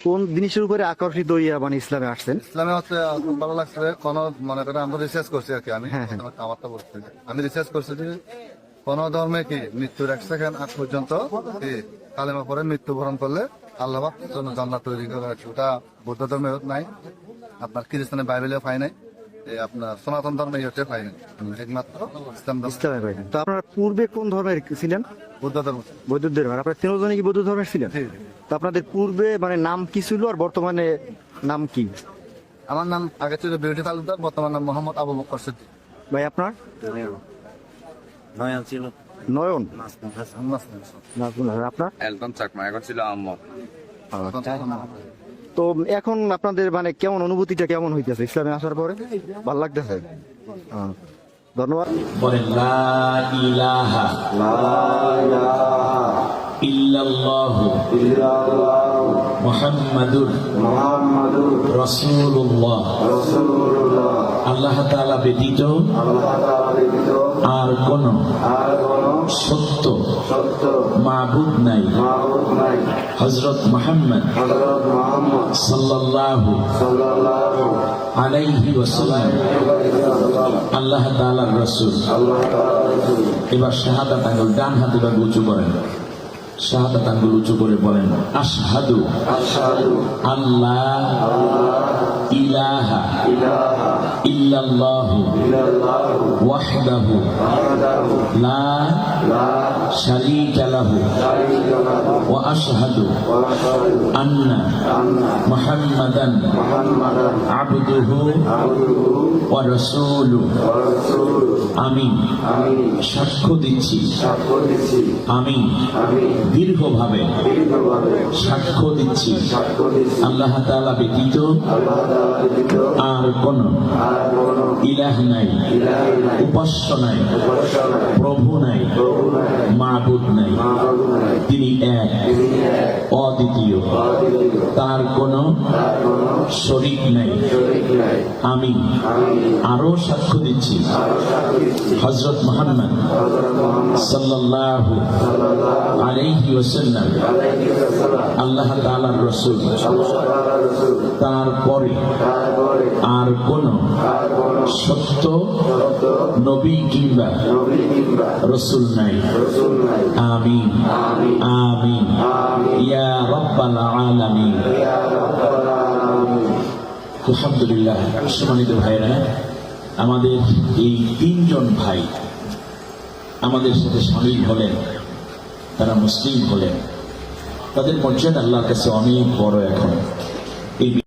কোন জিনিসের উপরে আকর্ষিত হইয়া মানে ইসলামে আসছেন? ইসলামে হচ্ছে খুব ভালো লাগছে কোন মনে করেন আমরা রিসার্চ করছি আর কি আমি হ্যাঁ, হ্যাঁ। বলছি। আমি রিসার্চ করছি যে কোন ধর্মে কি মৃত্যুর এক সেকেন্ড আগ পর্যন্ত কালেমা পরে মৃত্যুবরণ করলে আল্লাহ জন্য জান্নাত তৈরি করে ওটা বৌদ্ধ ধর্মে নাই আপনার খ্রিস্টানের বাইবেলে পাই নাই আপনার সনাতন ধর্মে হচ্ছে পাই নাই। একমাত্র ইসলাম ইসলামে পাইছেন তো আপনারা পূর্বে কোন ধর্মের ছিলেন? বৌদ্ধ ধর্ম। বৌদ্ধ ধর্মের। আপনার তিনজনই কি বৌদ্ধ ধর্মের ছিলেন। তো আপনাদের পূর্বে মানে নাম কি ছিল আর বর্তমানে নাম কি? আমার নাম আগে ছিল বিউটি তালুকদার বর্তমান নাম মোহাম্মদ আবু বকর সিদ্দিক। ভাই আপনার? নয়ন ছিল। নয়ন? আপনার? একদম চাকমা এখন ছিল আম্মদ তো এখন আপনাদের মানে কেমন অনুভূতিটা কেমন হইতেছে ইসলামে আসার পরে? ভালো লাগতেছে? হ্যাঁ। ধন্যবাদ। বলেন লা ইলাহা ইল্লাল্লাহ মুহাম্মাদুর আল্লাহ ব্যতীত আর কোন সত্য মাবুদ নাই। হযরত মুহাম্মদ সাল্লাল্লাহু আলাইহি ওয়াসাল্লাম। আল্লাহ তাআলার রাসূল। এবার শাহাদাত আঙ্গুল ডান হাতে এবার উঁচু করেন। শাহাদাত আঙ্গুল উঁচু করে বলেন আশহাদু আল্লাহ ইলাহা ইল্লাল্লাহু ওয়াহদাহু লা শারীকা লাহু আন্না মুহাম্মাদান আবদুহু ওয়া রাসূলুহু আমি সাক্ষ্য দিচ্ছি। আমি দীর্ঘভাবে সাক্ষ্য দিচ্ছি। আল্লাহ তাআলা ব্যতীত আর কোন ইলাহ নাই, উপাস্য নাই, প্রভু নাই, মাবুদ নাই। তিনি এক, অদ্বিতীয়। তার কোন শরীক নাই। আমি আরও সাক্ষ্য দিচ্ছি। হজরত মোহাম্মদ সাল্লাল্লাহু আলাইহি ওয়াসাল্লাম, আল্লাহ তাআলার রাসূল। তারপরে সত্য নবী কিংবা রসুল নাই। আমিন। আমিন। ইয়া রাব্বাল আলামিন। আলহামদুলিল্লাহ, সম্মানিত ভাইরা আমাদের এই তিনজন ভাই আমাদের সাথে সামিল হলেন, তারা মুসলিম হলেন। তাদের মর্যাদা আল্লাহর কাছে অনেক বড় এখন। এই